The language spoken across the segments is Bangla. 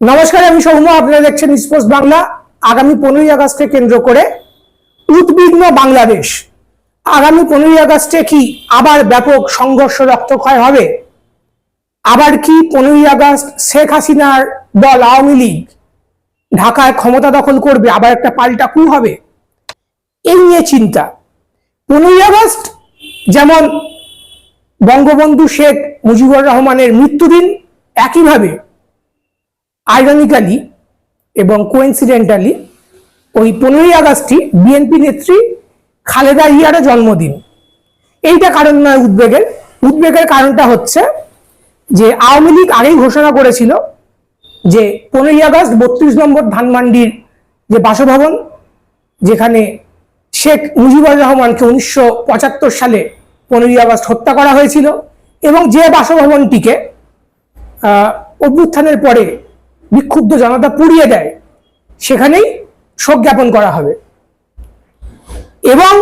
নমস্কার, আমি সৌম্য, আপনারা দেখছেন স্পোর্টস বাংলা। আগামী পনেরোই আগস্টকে কেন্দ্র করে উদ্বিগ্ন বাংলাদেশ। আগামী পনেরোই আগস্টে কি আবার ব্যাপক সংঘর্ষ রক্তক্ষয় হবে? আবার কি পনেরোই আগস্ট শেখ হাসিনার দল আওয়ামী লীগ ঢাকায় ক্ষমতা দখল করবে, আবার একটা পাল্টা কু হবে? এই নিয়ে চিন্তা। পনেরোই আগস্ট যেমন বঙ্গবন্ধু শেখ মুজিবুর রহমানের মৃত্যুদিন, একইভাবে আইরনিক্যালি এবং কোইন্সিডেন্টালি ওই পনেরোই আগস্টই বিএনপি নেত্রী খালেদা ইয়ারও জন্মদিন। এইটা কারণ নয় উদ্বেগের। উদ্বেগের কারণটা হচ্ছে যে আওয়ামী লীগ আগেই ঘোষণা করেছিল যে পনেরোই আগস্ট বত্রিশ নম্বর ধানমান্ডির যে বাসভবন, যেখানে শেখ মুজিবুর রহমানকে উনিশশো পঁচাত্তর সালে পনেরোই আগস্ট হত্যা করা হয়েছিল এবং যে বাসভবনটিকে অভ্যুত্থানের পরে বিক্ষুব্ধ জনতা পুড়িয়ে দেয়। সেখানেই শোক জ্ঞাপন করা হবে। এবং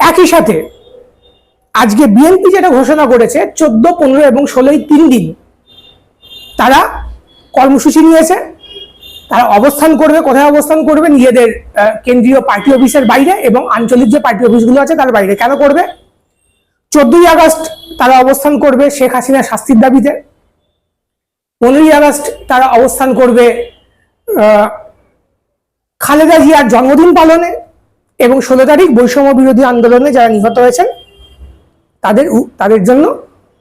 একই সাথে আজকে বিএনপি যেটা ঘোষণা করেছে, চোদ্দ, পনেরো এবং ষোলোই তিন দিন, তারা কর্মসূচি নিয়েছে। তারা অবস্থান করবে, কোথায় অবস্থান করবে, নিজেদের কেন্দ্রীয় পার্টি অফিসের বাইরে এবং আঞ্চলিক যে পার্টি অফিসগুলো আছে, তার বাইরে কেন করবে? চোদ্দই আগস্ট তারা অবস্থান করবে শেখ হাসিনার শাস্তির দাবিতে। পনেরোই আগস্ট তারা অবস্থান করবে খালেদা জিয়ার জন্মদিন পালনে এবং ষোলো তারিখ বৈষম্য বিরোধী আন্দোলনে যারা নিহত হয়েছেন, তাদের তাদের জন্য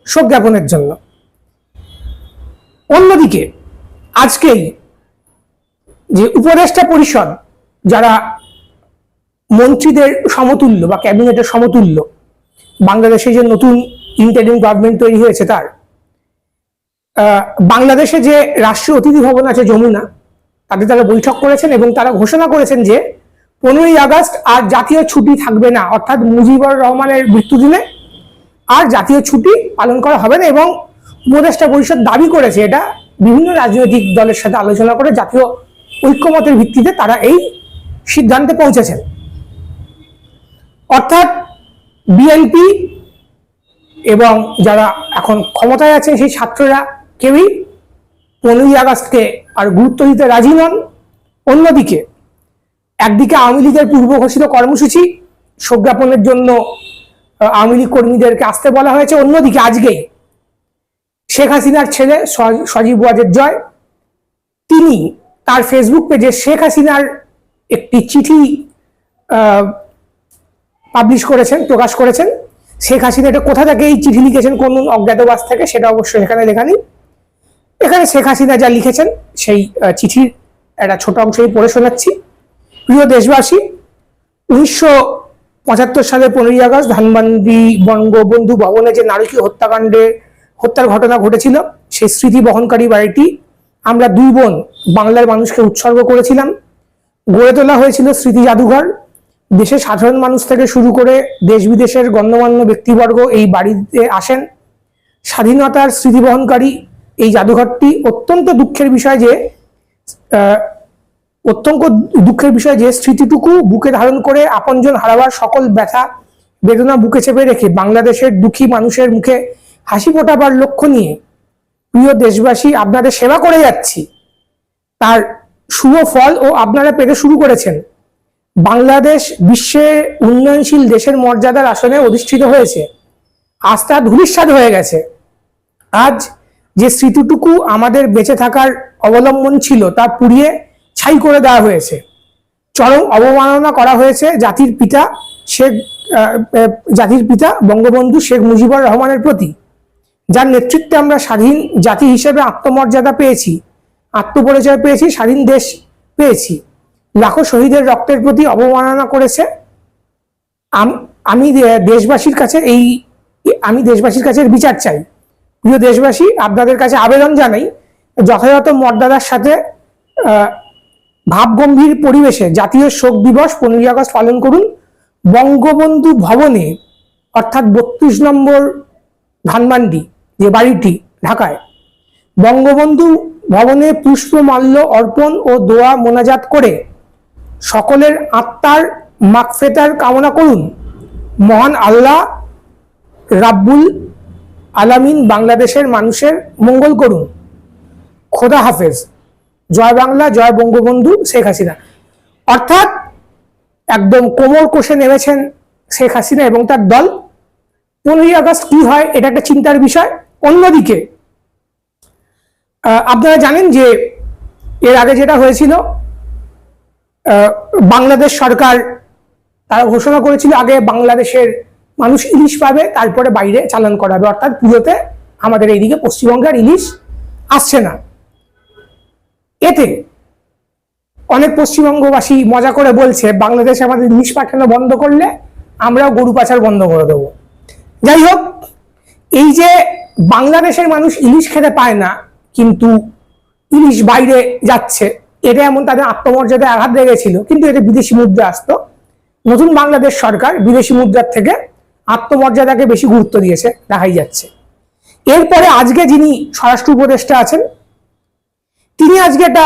শোক জ্ঞাপনের জন্য। অন্যদিকে আজকেই যে উপদেষ্টা পরিষদ, যারা মন্ত্রীদের সমতুল্য বা ক্যাবিনেটের সমতুল্য, বাংলাদেশে যে নতুন ইন্টারিম গভর্নমেন্ট তৈরি হয়েছে তার বাংলাদেশে যে রাষ্ট্রীয় অতিথি ভবন আছে যমুনা তাদের তারা বৈঠক করেছেন এবং তারা ঘোষণা করেছেন যে পনেরোই আগস্ট আর জাতীয় ছুটি থাকবে না, অর্থাৎ মুজিবুর রহমানের মৃত্যুদিনে আর জাতীয় ছুটি পালন করা হবে না এবং উপদেষ্টা পরিষদ দাবি করেছে এটা বিভিন্ন রাজনৈতিক দলের সাথে আলোচনা করে জাতীয় ঐক্যমতের ভিত্তিতে তারা এই সিদ্ধান্তে পৌঁছেছেন। অর্থাৎ বিএনপি এবং যারা এখন ক্ষমতায় আছেন সেই ছাত্ররা কেউই পনেরোই আগস্টকে আর গুরুত্ব দিতে রাজি নন। অন্যদিকে, একদিকে আওয়ামী লীগের পূর্ব ঘোষিত কর্মসূচি শোক জ্ঞাপনের জন্য আওয়ামী লীগ কর্মীদেরকে আসতে বলা হয়েছে। অন্যদিকে আজকেই শেখ হাসিনার ছেলে সজীব ওয়াজেদ জয়, তিনি তার ফেসবুক পেজে শেখ হাসিনার একটি চিঠি পাবলিশ করেছেন, প্রকাশ করেছেন। শেখ হাসিনা এটা কোথা থেকে এই চিঠি লিখেছেন, কোন অজ্ঞাতবাস থেকে, সেটা অবশ্যই এখানে লেখা নেই। এখানে শেখ হাসিনা যা লিখেছেন, সেই চিঠির একটা ছোট অংশই পড়ে শোনাচ্ছি। প্রিয় দেশবাসী, উনিশশো পঁচাত্তর সালে পনেরোই আগস্ট ধানবান্দি বঙ্গবন্ধু ভবনে যে নারকীয় হত্যাকাণ্ডে, হত্যার ঘটনা ঘটেছিল, সেই স্মৃতি বহনকারী বাড়িটি আমরা দুই বোন বাংলার মানুষকে উৎসর্গ করেছিলাম। গড়ে তোলা হয়েছিল স্মৃতি জাদুঘর। দেশের সাধারণ মানুষ থেকে শুরু করে দেশ বিদেশের গণ্যমান্য ব্যক্তিবর্গ এই বাড়িতে আসেন। স্বাধীনতার স্মৃতি বহনকারী এই জাদুঘরটি অত্যন্ত দুঃখের বিষয় যে অত্যন্ত দুঃখের বিষয় যে, স্মৃতিটুকু বুকে ধারণ করে আপনজন হারাবার সকল ব্যথা, বেদনা বুকে চেপে রেখে বাংলাদেশের দুঃখী মানুষের মুখে হাসি ফোটাবার লক্ষ্য নিয়ে প্রিয় দেশবাসী, আপনাদের সেবা করে যাচ্ছি। তার শুভ ফল ও আপনারা পেতে শুরু করেছেন। বাংলাদেশ বিশ্বের উন্নয়নশীল দেশের মর্যাদার আসনে অধিষ্ঠিত হয়েছে। আস্থা তা হয়ে গেছে। আজ যে স্মৃতিটুকু আমাদের বেঁচে থাকার অবলম্বন ছিল, তা পুড়িয়ে ছাই করে দেওয়া হয়েছে। চরম অবমাননা করা হয়েছে জাতির পিতা শেখ জাতির পিতা বঙ্গবন্ধু শেখ মুজিবুর রহমানের প্রতি। যার নেতৃত্বে আমরা স্বাধীন জাতি হিসেবে আত্মমর্যাদা পেয়েছি, আত্মপরিচয় পেয়েছি, স্বাধীন দেশ পেয়েছি। লাখো শহীদের রক্তের প্রতি অবমাননা করেছে। আমি দেশবাসীর কাছে এই, আমি দেশবাসীর কাছে বিচার চাই। প্রিয় দেশবাসী, আপনাদের কাছে আবেদন জানাই, যথাযথ মর্যাদার সাথে ভাবগম্ভীর পরিবেশে জাতীয় শোক দিবস পনেরোই আগস্ট পালন করুন। বঙ্গবন্ধু ভবনে, অর্থাৎ বত্রিশ নম্বর ধানমান্ডি, যে বাড়িটি ঢাকায়, বঙ্গবন্ধু ভবনে পুষ্পমাল্য অর্পণ ও দোয়া মোনাজাত করে সকলের আত্মার মাগফেতার কামনা করুন। মহান আল্লাহ রাব্বুল আলামিন বাংলাদেশের মানুষের মঙ্গল করুন। খোদা হাফেজ। জয় বাংলা, জয় বঙ্গবন্ধু, শেখ হাসিনা। অর্থাৎ একদম কোমর কষে নেমেছেন শেখ হাসিনা এবং তার দল। পনেরোই আগস্ট কি হয়, এটা একটা চিন্তার বিষয়। অন্যদিকে আপনারা জানেন যে এর আগে যেটা হয়েছিল বাংলাদেশ সরকার তারা ঘোষণা করেছিল আগে বাংলাদেশের মানুষ ইলিশ পাবে, তারপরে বাইরে চালান করাবে। অর্থাৎ পুজোতে আমাদের এইদিকে পশ্চিমবঙ্গের ইলিশ আসছে না। এতে অনেক পশ্চিমবঙ্গবাসী মজা করে বলছে, বাংলাদেশে আমাদের ইলিশ পাঠানো বন্ধ করলে আমরাও গরু পাচার বন্ধ করে দেবো। যাই হোক, এই যে বাংলাদেশের মানুষ ইলিশ খেতে পায় না, কিন্তু ইলিশ বাইরে যাচ্ছে, এটা এমন তাদের আত্মমর্যাদায় আঘাত লেগেছিল, কিন্তু এটা বিদেশি মুদ্রা আসতো। নতুন বাংলাদেশ সরকার বিদেশি মুদ্রার থেকে আত্মমর্যাদাকে বেশি গুরুত্ব দিয়েছে, দেখাই যাচ্ছে। এরপরে আজকে যিনি স্বরাষ্ট্র উপদেষ্টা আছেন, তিনি আজকে একটা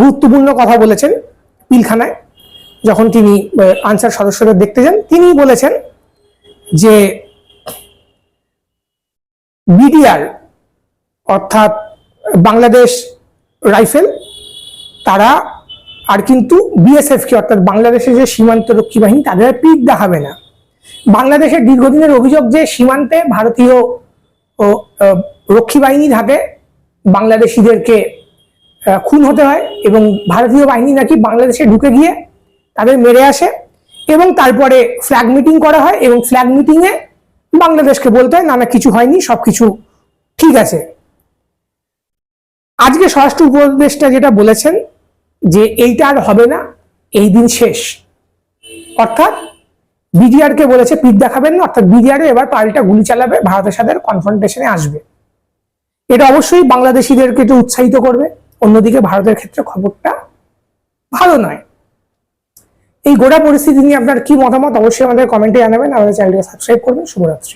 গুরুত্বপূর্ণ কথা বলেছেন পিলখানায়। যখন তিনি আনসার সদস্যদের দেখতে যান, তিনি বলেছেন যে বিডিআর, অর্থাৎ বাংলাদেশ রাইফেল, তারা আর কিন্তু বিএসএফ কে অর্থাৎ বাংলাদেশের যে সীমান্ত রক্ষী বাহিনী, তাদের পিক দেখাবে না। বাংলাদেশের দীর্ঘদিনের অভিযোগ যে সীমান্তে ভারতীয় রক্ষী বাহিনী থাকে, বাংলাদেশিদেরকে খুন হতে হয় এবং ভারতীয় বাহিনী নাকি বাংলাদেশে ঢুকে গিয়ে তাদের মেরে আসে এবং তারপরে ফ্ল্যাগ মিটিং করা হয় এবং ফ্ল্যাগ মিটিংয়ে বাংলাদেশকে বলতে হয়, না না, কিছু হয়নি, সবকিছু ঠিক আছে। আজকে স্বরাষ্ট্র উপদেষ্টা যেটা বলেছেন যে এইটা আর হবে না, এই দিন শেষ। অর্থাৎ বিডিআর কে বলেছে, পিঠ দেখাবেন না, অর্থাৎ বিডিআর এবার পাল্টা গুলি চালাবে, ভারতের সাথে কনফ্রন্টেশনে আসবে। এটা অবশ্যই বাংলাদেশিদেরকে একটু উৎসাহিত করবে। অন্যদিকে ভারতের ক্ষেত্রে খবরটা ভালো নয়। এই গোটা পরিস্থিতি নিয়ে আপনার কি মতামত? অবশ্যই আমাদের কমেন্টে জানাবেন। আমাদের চ্যানেলকে সাবস্ক্রাইব করবেন। শুভরাত্রি।